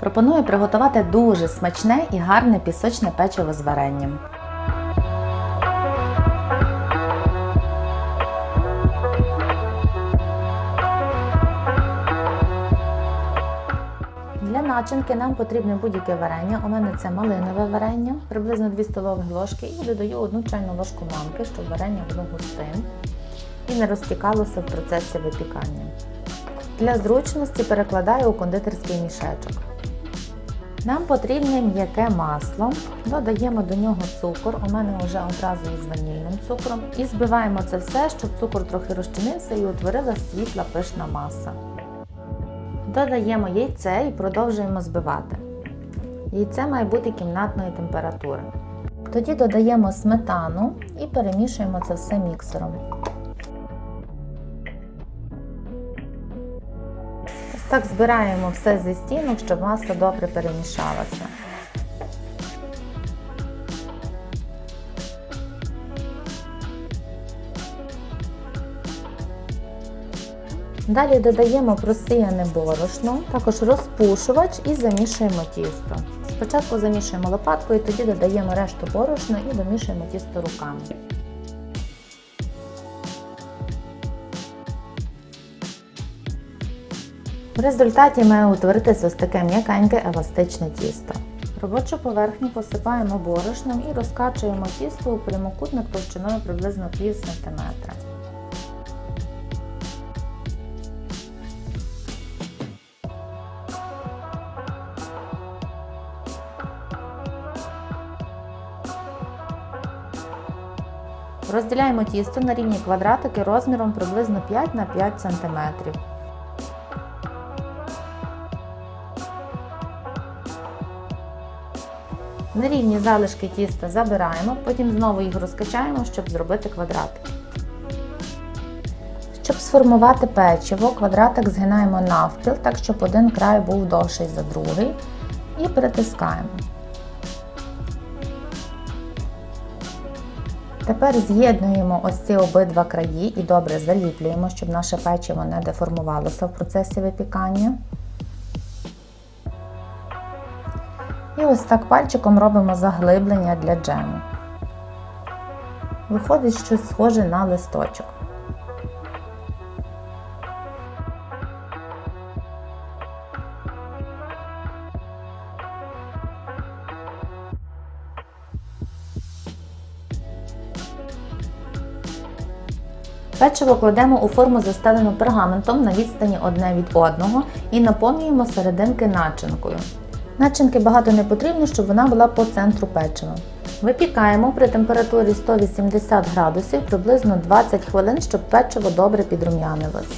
Пропоную приготувати дуже смачне і гарне пісочне печиво з варенням. Для начинки нам потрібне будь-яке варення. У мене це малинове варення, приблизно 2 столові ложки, і додаю 1 чайну ложку манки, щоб варення було густим і не розтікалося в процесі випікання. Для зручності перекладаю у кондитерський мішечок. Нам потрібне м'яке масло, додаємо до нього цукор, у мене вже одразу із ванільним цукром, і збиваємо це все, щоб цукор трохи розчинився і утворилася світла пишна маса. Додаємо яйце і продовжуємо збивати. Яйце має бути кімнатної температури. Тоді додаємо сметану і перемішуємо це все міксером. Так збираємо все зі стінок, щоб маса добре перемішалася. Далі додаємо просіяне борошно, також розпушувач і замішуємо тісто. Спочатку замішуємо лопаткою, тоді додаємо решту борошна і домішуємо тісто руками. В результаті має утворитися ось таке м'якеньке еластичне тісто. Робочу поверхню посипаємо борошном і розкачуємо тісто у прямокутник товщиною приблизно пів сантиметра. Розділяємо тісто на рівні квадратики розміром приблизно 5 на 5 см. Нерівні залишки тіста забираємо, потім знову їх розкачаємо, щоб зробити квадратики. Щоб сформувати печиво, квадратик згинаємо навпіл, так щоб один край був довший за другий, і притискаємо. Тепер з'єднуємо ось ці обидва краї і добре заліплюємо, щоб наше печиво не деформувалося в процесі випікання. І ось так пальчиком робимо заглиблення для джему. Виходить щось схоже на листочок. Печиво кладемо у форму застелену пергаментом на відстані одне від одного і наповнюємо серединки начинкою. Начинки багато не потрібно, щоб вона була по центру печива. Випікаємо при температурі 180 градусів приблизно 20 хвилин, щоб печиво добре підрум'янилось.